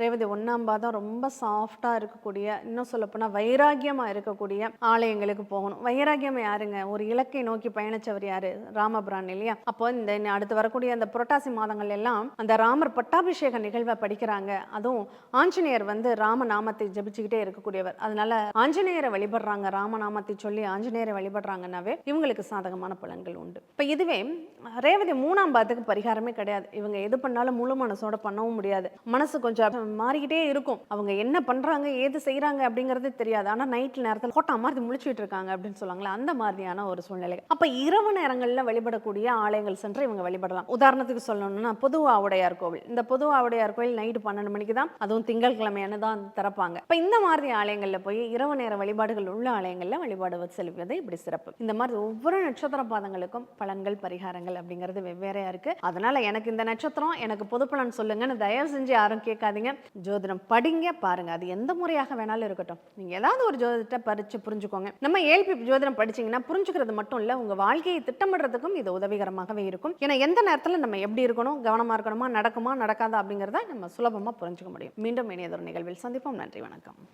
ரேவதி ஒன்றாம் பாதம் ரொம்ப சாஃப்டாக இருக்கக்கூடிய இன்னும் சொல்லப்போனால் வைராக்கியமாக இருக்கக்கூடிய ஆலயங்களுக்கு போகணும். வைராகியம் யாருங்க? ஒரு இலக்கை நோக்கி பயணிச்சவர் யாரு? ராமபுரான் இல்லையா? அப்போ இந்த அடுத்து வரக்கூடிய அந்த புரட்டாசி மாதங்கள் எல்லாம் அந்த ராமர் பட்டாபிஷேக நிகழ்வை படிக்கிறாங்க. அதுவும் ஆஞ்சநேயர் வந்து ராம நாமத்தை ஜபிச்சுக்கிட்டே இருக்கக்கூடியவர். அதனால ஆஞ்சநேயரை வழிபடுறாங்க. ராமநாமத்தை சொல்லி ஆஞ்சநேயரை வழிபடுறாங்கன்னாவே இவங்களுக்கு சாதகமான பலன்கள் உண்டு. இப்போ இதுவே ரேவதி மூணாம் பாத்துக்கு பரிகாரமே கிடையாது. இவங்க எது பண்ணாலும் முழு மனசோட பண்ணவும் முடியாது. மனசு கொஞ்சம் மாறிக்கிட்டே இருக்கும். அவங்க என்ன பண்றாங்க ஏது செய்யறாங்க அப்படிங்கறது தெரியாது. ஆனா நைட் நேரத்தில் கோட்டா மாதிரி முழிச்சுட்டு இருக்காங்க அப்படின்னு சொல்லுவாங்களே அந்த மாதிரியான ஒரு சூழ்நிலை. அப்ப இரவு நேரங்கள்ல வழிபடக்கூடிய ஆலயங்கள் சென்று இவங்க வழிபடலாம். உதாரணத்துக்கு சொல்லணும்னா பொது ஆவுடையார் கோவில். இந்த பொது ஆவுடையார் கோவில் நைட்டு பன்னெண்டு மணிக்கு தான். அதுவும் திங்கட்கிழமையான தான் திறப்பாங்க. இப்ப இந்த மாதிரி ஆலயங்கள்ல போய் இரவு நேர வழிபாடுகள் உள்ள ஆலயங்கள்ல வழிபாடு செல்வது இப்படி சிறப்பு. இந்த மாதிரி ஒவ்வொரு நட்சத்திர பாதங்களுக்கும் பலன்கள் பரிகாரங்கள் அப்படிங்கிறது வெவ்வேறையா இருக்கு. அதனால எனக்கு இந்த நட்சத்திரம் எனக்கு பொது பலன் சொல்லுங்கன்னு தயவு செஞ்சு யாரும் கேட்காதீங்க. ஜோதிடம் படிங்க பாருங்க. அது எந்த முறையாக வேணாலும் இருக்கட்டும். நீங்க ஏதாவது ஒரு ஜோதிடத்தை பறிச்சு புரிஞ்சுக்கோங்க. நம்ம ஏழ்பி ஜோதிடம் படிச்சீங்கன்னா புரிஞ்சுக்கிறது மட்டும் இல்ல உங்க வாழ்க்கையை திட்டமிடுறதுக்கும் இது உதவிகரமாகவே இருக்கும். ஏன்னா எந்த நேரத்துல நம்ம எப்படி இருக்கணும் கவனமா இருக்கணுமா நடக்குமா நடக்காதா அப்படிங்கறத நம்ம சுலபமா புரிஞ்சுக்க முடியும். மீண்டும் இணையதொரு நிகழ்வில் சந்திப்போம். நன்றி வணக்கம்.